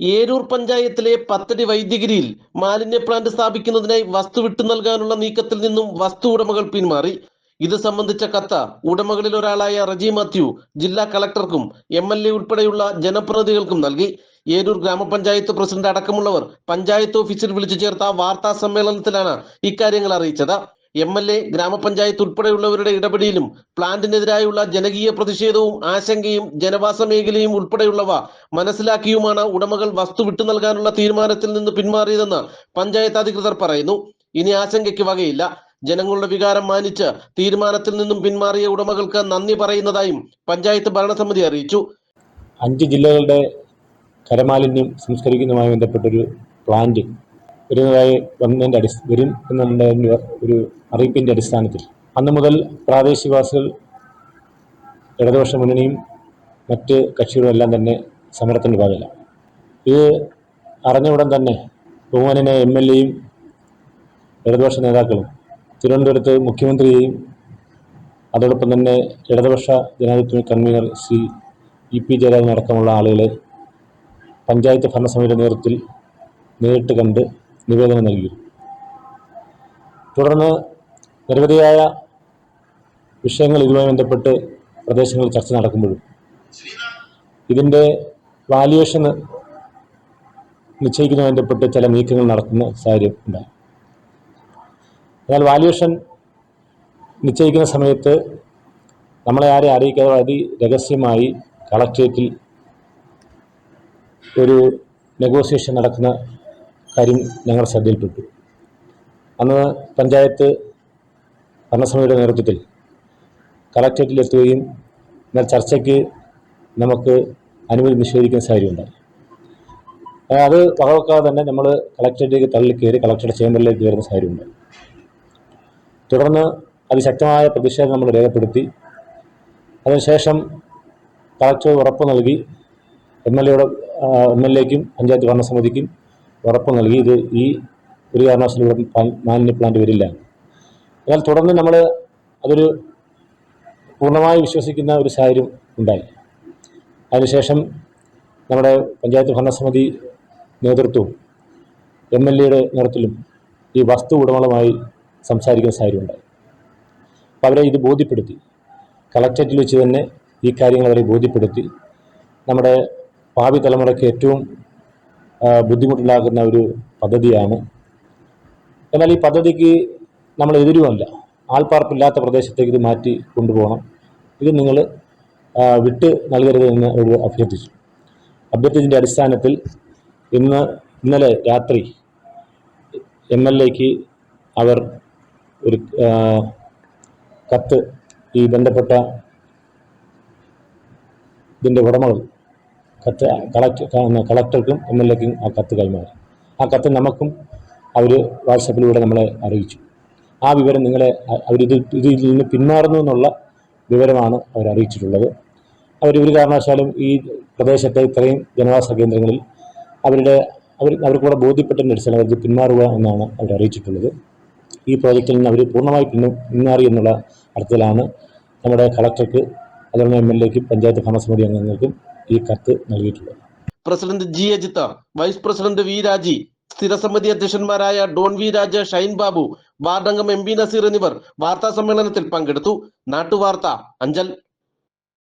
ഏരൂർ പഞ്ചായത്തിലെ പത്തടി വൈദ്യഗിരിയിൽ മാലിന്യ പ്ലാന്റ് സ്ഥാപിക്കുന്നതിനായി വസ്തു വിട്ടു നൽകാനുള്ള നീക്കത്തിൽ നിന്നും വസ്തു ഉടമകൾ പിന്മാറി. ഇത് സംബന്ധിച്ച കത്ത് ഉടമകളിൽ ഒരാളായ റജി മാത്യു ജില്ലാ കളക്ടർക്കും എം എൽ എ ഉൾപ്പെടെയുള്ള ജനപ്രതിനിധികൾക്കും നൽകി. ഏരൂർ ഗ്രാമപഞ്ചായത്ത് പ്രസിഡന്റ് അടക്കമുള്ളവർ പഞ്ചായത്ത് ഓഫീസിൽ വിളിച്ചു ചേർത്ത വാർത്താ സമ്മേളനത്തിലാണ് ഇക്കാര്യങ്ങൾ അറിയിച്ചത്. എം എൽ എ ഗ്രാമപഞ്ചായത്ത് ഉൾപ്പെടെയുള്ളവരുടെ ഇടപെടലും പ്ലാന്റിനെതിരായുള്ള ജനകീയ പ്രതിഷേധവും ആശങ്കയും ജനവാസ മേഖലയും ഉൾപ്പെടെയുള്ളവ മനസ്സിലാക്കിയുമാണ് ഉടമകൾ വസ്തു വിട്ടു നൽകാനുള്ള തീരുമാനത്തിൽ നിന്ന് പിന്മാറിയതെന്ന് പഞ്ചായത്ത് അധികൃതർ പറയുന്നു. ഇനി ആശങ്കയ്ക്ക് വകയില്ല. ജനങ്ങളുടെ വികാരം മാനിച്ച് തീരുമാനത്തിൽ നിന്നും പിന്മാറിയ ഉടമകൾക്ക് നന്ദി പറയുന്നതായും പഞ്ചായത്ത് ഭരണസമിതി അറിയിച്ചു. അഞ്ച് ജില്ലകളുടെ കരമാലിന്യം സംസ്കരിക്കുന്നതുമായി ബന്ധപ്പെട്ടൊരു പ്ലാന്റ് വരുന്നതായി വന്നതിന്റെ അടി വരും എന്നുള്ള ഒരു അറിയിപ്പിന്റെ അടിസ്ഥാനത്തിൽ അന്ന് മുതൽ പ്രാദേശികവാസികൾ ഇടതുപക്ഷ മുന്നണിയും മറ്റ് കക്ഷികളുമെല്ലാം തന്നെ സമരത്തിന്റെ ഭാഗമല്ല ഇത് അറിഞ്ഞ ഉടൻ തന്നെ ബഹുമാനനെ എം എൽ എയും ഇടതുപക്ഷ നേതാക്കളും തിരുവനന്തപുരത്ത് മുഖ്യമന്ത്രിയെയും അതോടൊപ്പം തന്നെ ഇടതുപക്ഷ ജനാധിപത്യ convener Shri E P Jayarajan അടക്കമുള്ള ആളുകളെ പഞ്ചായത്ത് ഭരണസമിതിയുടെ നേതൃത്വത്തിൽ നേരിട്ട് കണ്ട് നിവേദനം നൽകി. തുടർന്ന് നിരവധിയായ വിഷയങ്ങൾ ഇതുമായി ബന്ധപ്പെട്ട് പ്രദേശങ്ങളിൽ ചർച്ച നടക്കുമ്പോഴും ഇതിന്റെ വാല്യുവേഷൻ നിശ്ചയിക്കുന്നതുമായി ബന്ധപ്പെട്ട് ചില നീക്കങ്ങൾ നടക്കുന്ന സാഹചര്യം ഉണ്ടായി. എന്നാൽ വാല്യുവേഷൻ നിശ്ചയിക്കുന്ന സമയത്ത് നമ്മളെ ആരെ അറിയിക്കാതെ അതി രഹസ്യമായി കളക്ട്രേറ്റിൽ ഒരു നെഗോസിയേഷൻ നടക്കുന്ന കാര്യം ഞങ്ങൾ ശ്രദ്ധയിൽപ്പെട്ടു. അന്ന് പഞ്ചായത്ത് ഭരണസമിതിയുടെ നേതൃത്വത്തിൽ കളക്ട്രേറ്റിൽ എത്തുകയും എന്നാൽ ചർച്ചയ്ക്ക് നമുക്ക് അനുമതി നിഷേധിക്കുന്ന സാഹചര്യമുണ്ടായി. അത് വകവെക്കാതെ തന്നെ നമ്മൾ കളക്ട്രേറ്റിലേക്ക് കയറി കളക്ടറുടെ ചേംബറിലേക്ക് കയറുന്ന സാഹചര്യമുണ്ടായി. തുടർന്ന് അതിശക്തമായ പ്രതിഷേധം നമ്മൾ രേഖപ്പെടുത്തി. അതിനുശേഷം കളക്ടർ ഉറപ്പ് നൽകി എം എൽ എയുടെ എം എൽ എക്കും പഞ്ചായത്ത് ഭരണസമിതിക്കും ഉറപ്പ് നൽകി ഇത് ഈ ഒരു കാരണവശാലും മാലിന്യ പ്ലാന്റ് വരില്ല. എന്നാൽ തുടർന്ന് നമ്മൾ അതൊരു പൂർണമായി വിശ്വസിക്കുന്ന ഒരു സാഹചര്യം ഉണ്ടായി. അതിനുശേഷം നമ്മുടെ പഞ്ചായത്ത് ഭരണസമിതി നേതൃത്വവും എം എൽ എയുടെ നേതൃത്വത്തിലും ഈ വസ്തു ഉടമകളുമായി സംസാരിക്കുന്ന സാഹചര്യം ഉണ്ടായി. അപ്പോൾ അവരെ ഇത് ബോധ്യപ്പെടുത്തി. കളക്ട്രേറ്റിൽ വെച്ച് തന്നെ ഈ കാര്യങ്ങൾ അവരെ ബോധ്യപ്പെടുത്തി. നമ്മുടെ ഭാവി തലമുറയ്ക്ക് ഏറ്റവും ബുദ്ധിമുട്ടുണ്ടാക്കുന്ന ഒരു പദ്ധതിയാണ്. എന്നാൽ ഈ പദ്ധതിക്ക് നമ്മൾ എതിരുമല്ല ആൾപ്പാർപ്പില്ലാത്ത പ്രദേശത്തേക്ക് ഇത് മാറ്റി കൊണ്ടുപോകണം. ഇത് നിങ്ങൾ വിട്ട് നൽകരുത് എന്ന് ഒരു അഭ്യർത്ഥിച്ചു. അഭ്യർത്ഥിച്ചതിന്റെ അടിസ്ഥാനത്തിൽ ഇന്ന് ഇന്നലെ രാത്രി എം എൽ എക്ക് അവർ ഒരു കത്ത് ഈ ബന്ധപ്പെട്ട ഇതിന്റെ ഉടമകൾ കത്ത് കളക്ടർ കളക്ടർക്കും എം എൽ എക്കും ആ കത്ത് കൈമാറി. ആ കത്ത് നമുക്കും അവർ വാട്സപ്പിലൂടെ നമ്മളെ അറിയിച്ചു. ആ വിവരം നിങ്ങളെ അവരിത് ഇതിൽ നിന്ന് പിന്മാറുന്നു എന്നുള്ള വിവരമാണ് അവർ അറിയിച്ചിട്ടുള്ളത്. അവർ ഒരു കാരണവശാലും ഈ പ്രദേശത്തെ ഇത്രയും ജനവാസ കേന്ദ്രങ്ങളിൽ അവരുടെ അവർ അവർക്കൂടെ ബോധ്യപ്പെട്ടതിന്റെ അടിസ്ഥാനം അവർക്ക് പിന്മാറുക എന്നാണ് അവർ അറിയിച്ചിട്ടുള്ളത്. ഈ പ്രോജക്റ്റിൽ നിന്ന് അവർ പൂർണമായി പിന്നു പിന്മാറി എന്നുള്ള അർത്ഥത്തിലാണ് നമ്മുടെ കളക്ടർക്ക് അതുപോലെ എം എൽ എക്കും പഞ്ചായത്ത് ഭരണസമിതി അംഗങ്ങൾക്കും ഈ കത്ത് നൽകിയിട്ടുള്ളത് president G Ajitha vice president V Raji സ്ഥിരസമിതി അധ്യക്ഷന്മാരായ ഡോൺ വി രാജ ഷൈൻ ബാബു വാർഡംഗം എം പി നസീർ എന്നിവർ വാർത്താ സമ്മേളനത്തിൽ പങ്കെടുത്തു. നാട്ടുവാർത്ത അഞ്ചൽ.